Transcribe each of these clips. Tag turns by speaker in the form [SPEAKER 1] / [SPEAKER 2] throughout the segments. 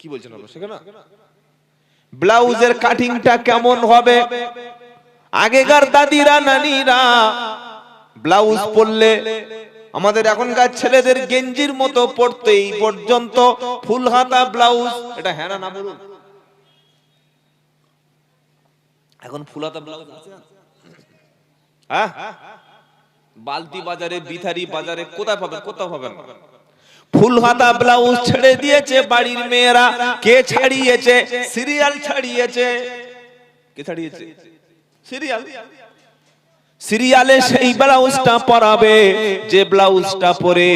[SPEAKER 1] কি বলছেন আপনারা? না? ব্লাউজের কাটিংটা কেমন হবে? আগেকার দাদিরা নানিরা ব্লাউজ পরলে আমাদের এখনকার ছেলেদের গেঞ্জির মতো পড়তে এই পর্যন্ত ফুল হাতা ব্লাউজ। এটা হ্যাঁ না না বলুন। এখন ফুল হাতা ব্লাউজ আছে হ্যাঁ? বালতি বাজারে বিথারি বাজারে কোথায় পাবেন? কোথাও পাবেন না। ফুল হাতা ব্লাউজ ছেড়ে দিয়েছে বাড়ির মেয়েরা। কে ছাড়িয়েছে? সিরিয়াল ছাড়িয়েছে। কে ছাড়িয়েছে? সিরিয়াল। সিরিয়ালে সেই ব্লাউজটা পরাবে, যে ব্লাউজটা পরে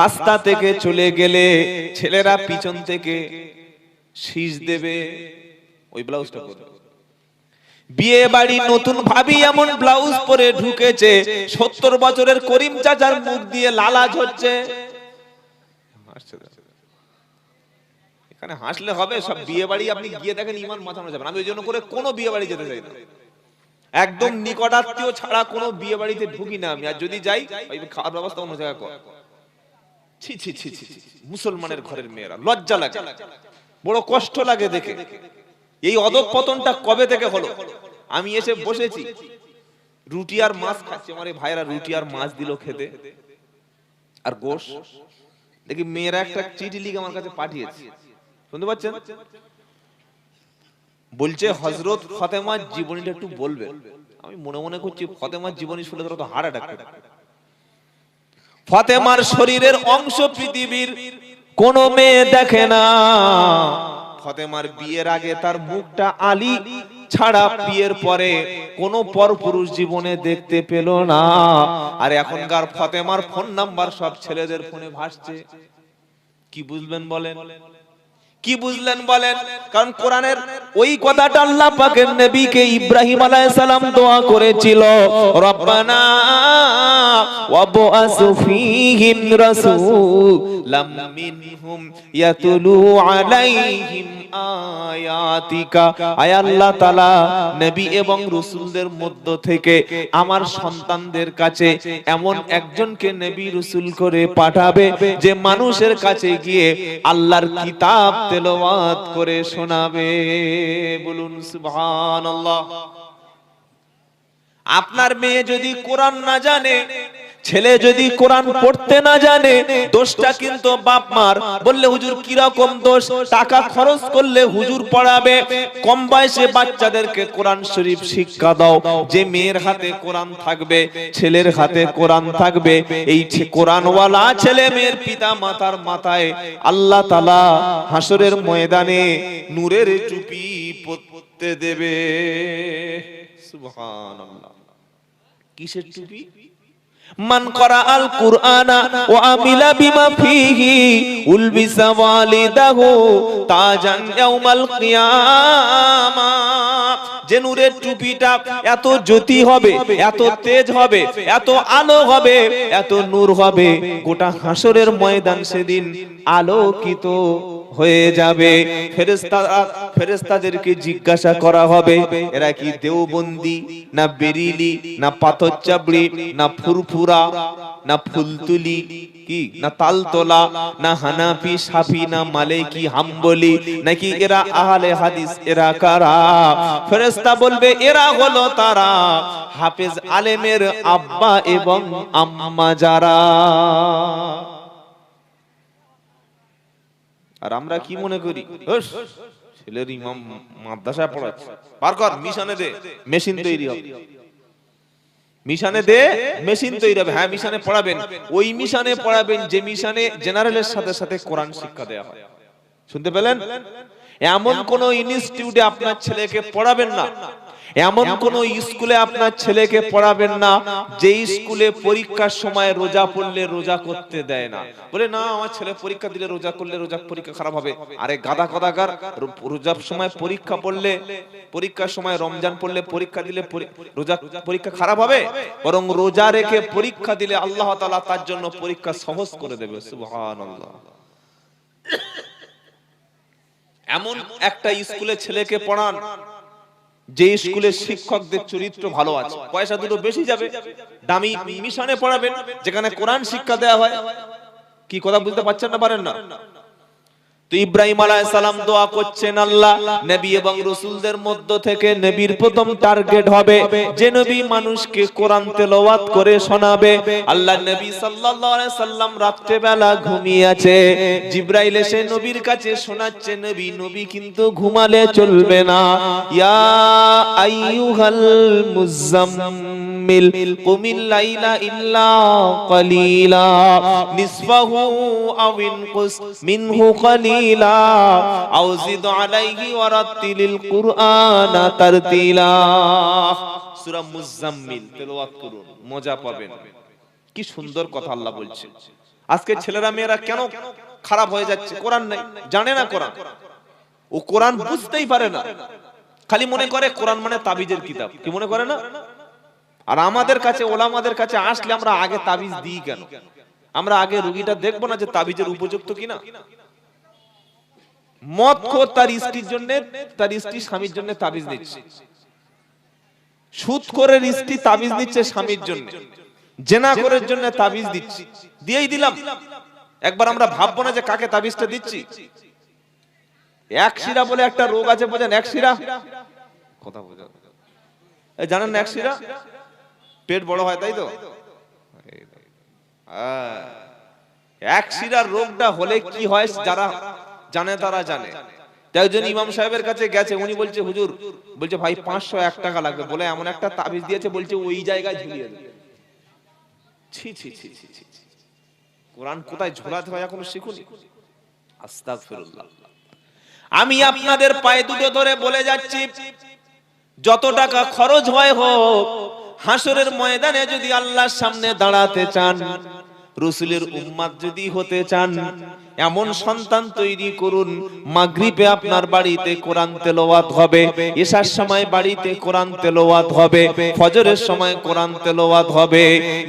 [SPEAKER 1] রাস্তা থেকে চলে গেলে ছেলেরা পিছন থেকে শীষ দেবে, ওই ব্লাউজটা পরে বিয়ে বাড়ি নতুন ভাবি এমন ব্লাউজ পরে ঢুকেছে, সত্তর বছরের করিম চাচার মুখ দিয়ে লালা হচ্ছে এখানে হাসলে হবে, সব বিয়ে বাড়ি আপনি গিয়ে দেখেন ইমান মাথানো যাবে। আমি ওই জন্য করে কোনো বিয়ে বাড়ি যেতে চাই না। একদম নিকটাত্মীয় ছাড়া কোনো বিয়ে বাড়িতে ঢুকি না আমি। আর যদি যাই খাওয়ার ব্যবস্থা অন্য জায়গায় কর। ছি ছি ছি ছি। মুসলমানের ঘরের মেয়েরা, লজ্জা লাগে। বড় কষ্ট লাগে দেখে। এই অধঃপতনটা কবে থেকে হলো? আমি এসে বসেছি। রুটি আর মাছ খাচ্ছি। আমার এই ভাইরা রুটি আর মাছ দিল খেতে। আর গোশ। দেখি মেয়েরা একটা চিঠি লিখে আমার কাছে পাঠিয়েছে। শুনতে পাচ্ছেন? বলছে হজরত ফতেমার জীবনীটা একটু বলবে আমি মনে মনে করছি, ফতেমার জীবনী শুনে তো হার্ট অ্যাটাক ফতেমার শরীরের অংশ পৃথিবীর কোন মেয়ে দেখে না। ফতেমার বিয়ের আগে তার মুখটা আলী ছাড়া বিয়ের পরে কোন পরপুরুষ জীবনে দেখতে পেল না। আর এখনকার ফতেমার ফোন নাম্বার সব ছেলেদের ফোনে ভাসছে। কি বুঝবেন বলেন? কি বুঝলেন বলেন? কারণ কোরআনের ওই কথাটা আল্লাহ পাকের নবীকে ইব্রাহিম আলাইহিস সালাম দোয়া করেছিল, রব্বানা ওয়াবআস ফীহিম রাসূলাম মিনহুম ইয়াতুলু আলাইহিম আয়াতিকা। আয় আল্লাহ নবী এবং মধ্য থেকে আমার সন্তানদের কাছে এমন একজনকে নবী করে পাঠাবে যে মানুষের কাছে গিয়ে আল্লাহর কিতাব তেলাওয়াত করে শোনাবে। বলুন, সুবহানাল্লাহ। আপনার মেয়ে যদি কোরআন না জানে ছেলে যদি কোরআন পড়তে না জানে, দোষটা কিন্তু বাপ মার। বললে, হুজুর, কীরকম দোষ? টাকা খরচ করলে হুজুর পড়াবে। কম বয়সে বাচ্চাদেরকে কোরআন শরীফ শিক্ষা দাও। যে মেয়ের হাতে কোরআন থাকবে, ছেলের হাতে কোরআন থাকবে, এই কোরআনওয়ালা ছেলে মেয়ের পিতা মাতার মাথায় আল্লাহ তালা হাসরের ময়দানে নূরের টুপি পরতে দেবে। সুবহানাল্লাহ। কিসের টুপি? মান করা আল কুরআনা ও আমিলা বিমা ফিহি উলবিসা ওয়ালিদাহু তাজান ইয়াউমাল কিয়ামা। যে নূরের টুপিটা এত জ্যোতি হবে, এত তেজ হবে, এত আলো হবে, এত নূর হবে। গোটা হাসরের ময়দান সেদিন আলোকিত। হয়ে যাবে। ফেরেশতারা ফেরেশতাদেরকে জিজ্ঞাসা করা হবে, এরা কি দেওবন্দি, না বেরিলি, না পাথর চাবড়ি না ফুরফুরা, না ফুলতুলি, কি? না তালতলা, না হানাফি, সাফি, না মালিকি, হাম্বলি, নাকি এরা আহলে হাদিস, এরা কারা? ফেরেশতা বলবে, এরা হলো তারা হাফেজ আলেমের আব্বা এবং আম্মা যারা। আর আমরা কি মনে করি? ছেলের ইমাম মাদ্রাসায় পড়াচ্ছে। পার কর মিশনে দে মেশিন তৈরি হবে। মিশনে দে মেশিন তৈরি হবে। হ্যাঁ মিশনে পড়াবেন। ওই মিশনে পড়াবেন যে মিশনে জেনারেলের সাথে সাথে কোরআন শিক্ষা দেওয়া হয়। শুনতে পেলেন? এমন কোন ইনস্টিটিউটে আপনার ছেলেকে পড়াবেন না। এমন কোন স্কুলে আপনার ছেলেকে পড়াবেন না যে স্কুলে পরীক্ষার সময় রোজা পড়লে রোজা করতে দেয় না। বলে না আমার ছেলে পরীক্ষা দিলে রোজা করলে রোজা পরীক্ষা খারাপ হবে। আরে গাদা কদাকার রোজার সময় পরীক্ষা পড়লে পরীক্ষার সময় রমজান পড়লে পরীক্ষা দিলে রোজা পরীক্ষা খারাপ হবে? বরং রোজা রেখে পরীক্ষা দিলে আল্লাহ তাআলা তার জন্য পরীক্ষা সহজ করে দেবে সুবহানাল্লাহ। এমন একটা স্কুলে ছেলেকে পড়ান যে স্কুলের শিক্ষকদের চরিত্র ভালো আছে। পয়সা দুটো বেশি যাবে দামি মিশনে পড়াবেন যেখানে কোরআন শিক্ষা দেওয়া হয়। কি কথা বুঝতে পারছেন না? পারেন না। ইব্রাহিম সালাম দোয়া করছেন আল্লাহ, নবী এবং রাসূলদের মধ্য থেকে প্রথম টার্গেট হবে যে নবী মানুষকে কোরআন করে শোনাবে। আল্লাহ নবী সাল্লাম রাত্রে বেলা ঘুমিয়ে আছে জিব্রাইল এসে নবীর কাছে শোনাচ্ছে, নবী নবী কিন্তু ঘুমালে চলবে না। ইয়া আইয়ুহাল মিল কুমিল লাইলা ইল্লা কলিলা, নিসফাহু আও ইনকুস মিনহু কলিলা আও জিদ আলাইহি ওয়ারাতিলিল কুরআনা তারতিলা। সূরা মুজাম্মিল, তেলাওয়াত করুন, মজা পাবেন। কি সুন্দর কথা আল্লাহ বলছে। আজকে ছেলেরা মেয়েরা কেন খারাপ হয়ে যাচ্ছে? কোরআন নাই। জানে না কোরআন। ও কোরআন বুঝতেই পারে না। খালি মনে করে কোরআন মানে তাবিজের কিতাব। কি মনে করে না? আর আমাদের কাছে, ওলামাদের কাছে আসলে আমরা আগে তাবিজ দিই কেন? আমরা আগে রুগীটা দেখব না যে তাবিজের উপযুক্ত কিনা। মদ তার স্ত্রীর জন্য, তার স্ত্রী স্বামীর জন্য তাবিজ দিচ্ছে সুদ করে স্ত্রী তাবিজ দিচ্ছে স্বামীর জন্য। জেনা করার জন্য তাবিজ দিচ্ছি। দিয়েই দিলাম। একবার আমরা ভাববো না যে কাকে তাবিজটা দিচ্ছি। এক শিরা বলে একটা রোগ আছে, বোঝেন? এক শিরা? কথা এই জানেন এক শিরা? পেট বড় হয়, তাই তো? হ্যাঁ। এক শিরার রোগটা হলে কি হয় যারা জানে, তারা জানে। একজন ইমাম সাহেবের কাছে গেছে, উনি বলছে, হুজুর, বলছে, ভাই, পাঁচশো এক টাকা লাগবে। বলে এমন একটা তাবিজ দিয়েছে, বলছে, ওই জায়গায় ঝুলিয়ে দেবে। ছি ছি ছি ছি ছি। কোরআন কোথায় ঝোলাতে হয় এখনও শিখুনি? আস্তাগফিরুল্লাহ। আমি আপনাদের পায়ে দুটো ধরে বলে যাচ্ছি, যত টাকা খরচ হয় হোক হাসরের ময়দানে যদি আল্লাহর সামনে দাঁড়াতে চান, রসুলের উম্মাদ যদি হতে চান, এমন সন্তান তৈরি করুন, মাগরিবে আপনার বাড়িতে কোরআন তেলাওয়াত হবে, এশার সময় বাড়িতে কোরআন তেলাওয়াত হবে, ফজরের সময় কোরআন তেলাওয়াত হবে।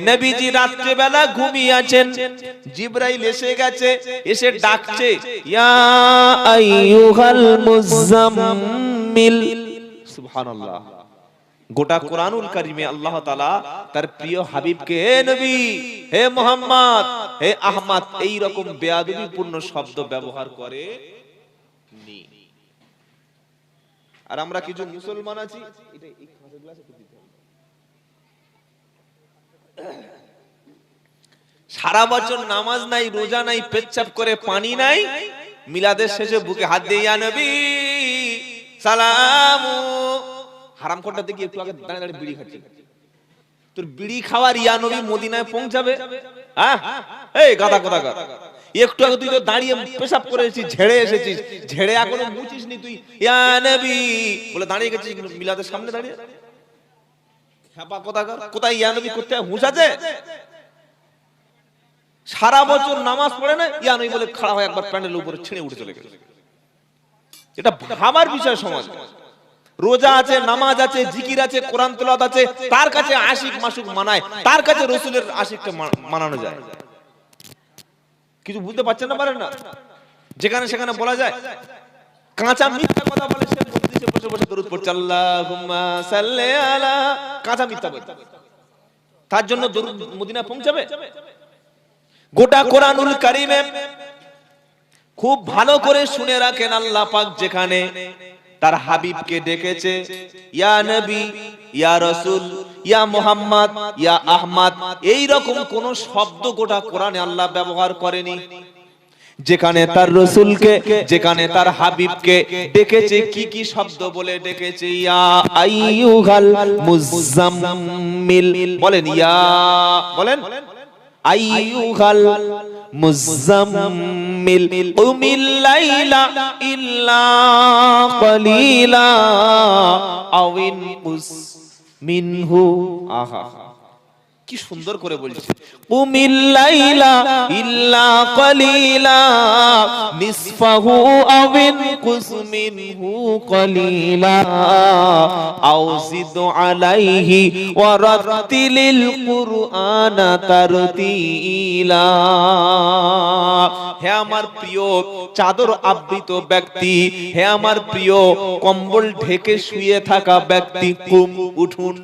[SPEAKER 1] নবীজি রাত্রে বেলা ঘুমিয়ে আছেন, জিব্রাইল এসে গেছে, এসে ডাকছে, ইয়া আইয়ুহাল মুজাম্মিল। সুবহানাল্লাহ। গোটা কোরআনুল কারিমে আল্লাহ তাআলা তার প্রিয় হাবিবকে, হে নবী, হে মোহাম্মদ, হে আহমদ এই রকম বেয়াদবিপূর্ণ শব্দ ব্যবহার করে আর আমরা কিছু মুসলমান আছি। সারা বছর নামাজ নাই, রোজা নাই, পেচ্ছাপ করে পানি নাই, মিলাদের শেষে বুকে হাত দিয়ে নবী, সালামু হারাম কোনটা দেখি একটু আগে দাঁড়িয়ে দাঁড়িয়ে বিড়ি খাচ্ছি তোর বিড়ি খাওয়ার ইয়া নবী মদিনায় পৌঁছাবে হ্যাঁ এই গাদা গাদা গাদা একটু আগে তুই তো দাঁড়িয়ে পেশাব করে এসেছিস ঝেড়ে এসেছিস ঝেড়ে এখনও মুছিস নি তুই ইয়া নবী বলে দাঁড়িয়ে গেছিস মিলাদের সামনে দাঁড়িয়ে হ্যাপা কোথাকার কোথায় ইয়া নবী করতে হুঁশ আছে সারা বছর নামাজ পড়ে না ইয়া নবী বলে খাড়া হয় একবার প্যান্ডেলের উপরে ছিঁড়ে উঠে চলে গেছে এটা ভাবার বিষয় সমাজ রোজা আছে, নামাজ আছে, জিকির আছে, কোরআন তেলাওয়াত আছে, তার কাছে আশিক, মাসুক মানায়, তার কাছে রসুলের আশিকটা মানানো যায়। কিছু বুঝতে পারছেন না পারেন না? যেখানে সেখানে বলা যায়, কাঁচা মিথ্যা কথা বলে সে মজলিসে বসে বসে দরুদ পড়ছে, আল্লাহুম্মা সাল্লি আলা কাঁচা মিথ্যা বলে তার জন্য দরুদ মদিনা পৌঁছাবে? গোটা কোরআনুল কারিমে খুব ভালো করে শুনে রাখেন আল্লাহ পাক যেখানে তার হাবিবকে ডেকেছে, ইয়া নবী, ইয়া রসুল, ইয়া মোহাম্মদ, ইয়া আহমদ, এই রকম কোন শব্দ গোটা কোরআনে আল্লাহ ব্যবহার করেনি। যেখানে তার রসুলকে, যেখানে তার হাবিবকে ডেকেছে, কি কি শব্দ বলে ডেকেছে, ইয়া আইয়ুহাল মুজাম্মিল বলেন, ইয়া বলেন, আইয়ুহাল মুজাম্মিল উমিল লাইলা ইল্লা কলিলা আউইন উস মিনহু আহা কি সুন্দর করে বলছে। উমিল ইল্লা কলিলা নিসফাহু আউইন কুস কলিলা। আও জিদ আলাইহি ওয়া রাত্তিলিল কুরআনা তারতিলা। হে আমার প্রিয় চাদর আবৃত ব্যক্তি হে আমার প্রিয় কম্বল ঢেকে শুয়ে থাকা ব্যক্তি কুম উঠুন।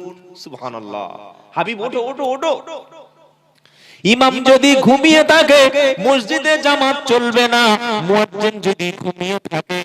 [SPEAKER 1] সুবহানাল্লাহ। হাবিব ওঠো ওঠো ওঠো।
[SPEAKER 2] ইমাম যদি ঘুমিয়ে থাকে মসজিদে জামাত চলবে না। মুয়াজ্জিন যদি ঘুমিয়ে থাকে।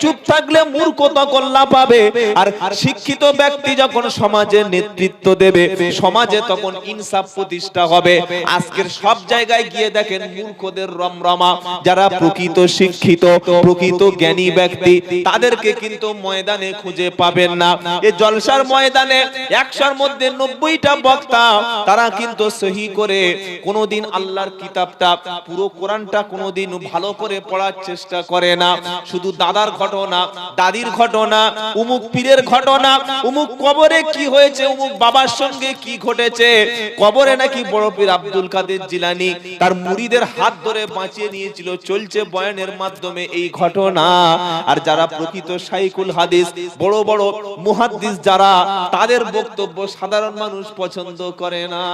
[SPEAKER 1] চুপ থাকলে মূর্খতা কল্লা পাবে। আর শিক্ষিত ব্যক্তি যখন সমাজে নেতৃত্ব দেবে, সমাজে তখন ইনসাফ প্রতিষ্ঠা হবে। আজকের সব জায়গায় গিয়ে দেখেন মূর্খদের রমরমা। যারা প্রকৃত শিক্ষিত, প্রকৃত জ্ঞানী ব্যক্তি, তাদেরকে কিন্তু ময়দানে খুঁজে পাবেন না। এই জলসার ময়দানে একশোর মধ্যে নব্বইটা বক্তা, তারা কিন্তু সহি করে কোনোদিন আল্লাহর কিতাবটা, পুরো কোরআনটা কোনোদিন ভালো করে পড়ার চেষ্টা করে না। শুধু দাদার ঘটনা দাদির ঘটনা, উমুক পীরের ঘটনা, উমুক কবরে কি হয়েছে, উমুক বাবার সঙ্গে কি ঘটেছে, কবরে নাকি বড় পীর আব্দুল কাদের জিলানি তার মুড়িদের হাত ধরে বাঁচিয়ে নিয়েছিল, চলছে বয়ানের মাধ্যমে এই ঘটনা। আর যারা প্রকৃত সাইকুল হাদিস, বড় বড় মুহাদ্দিস যারা, তাদের বক্তব্য সাধারণ মানুষ পছন্দ করে না।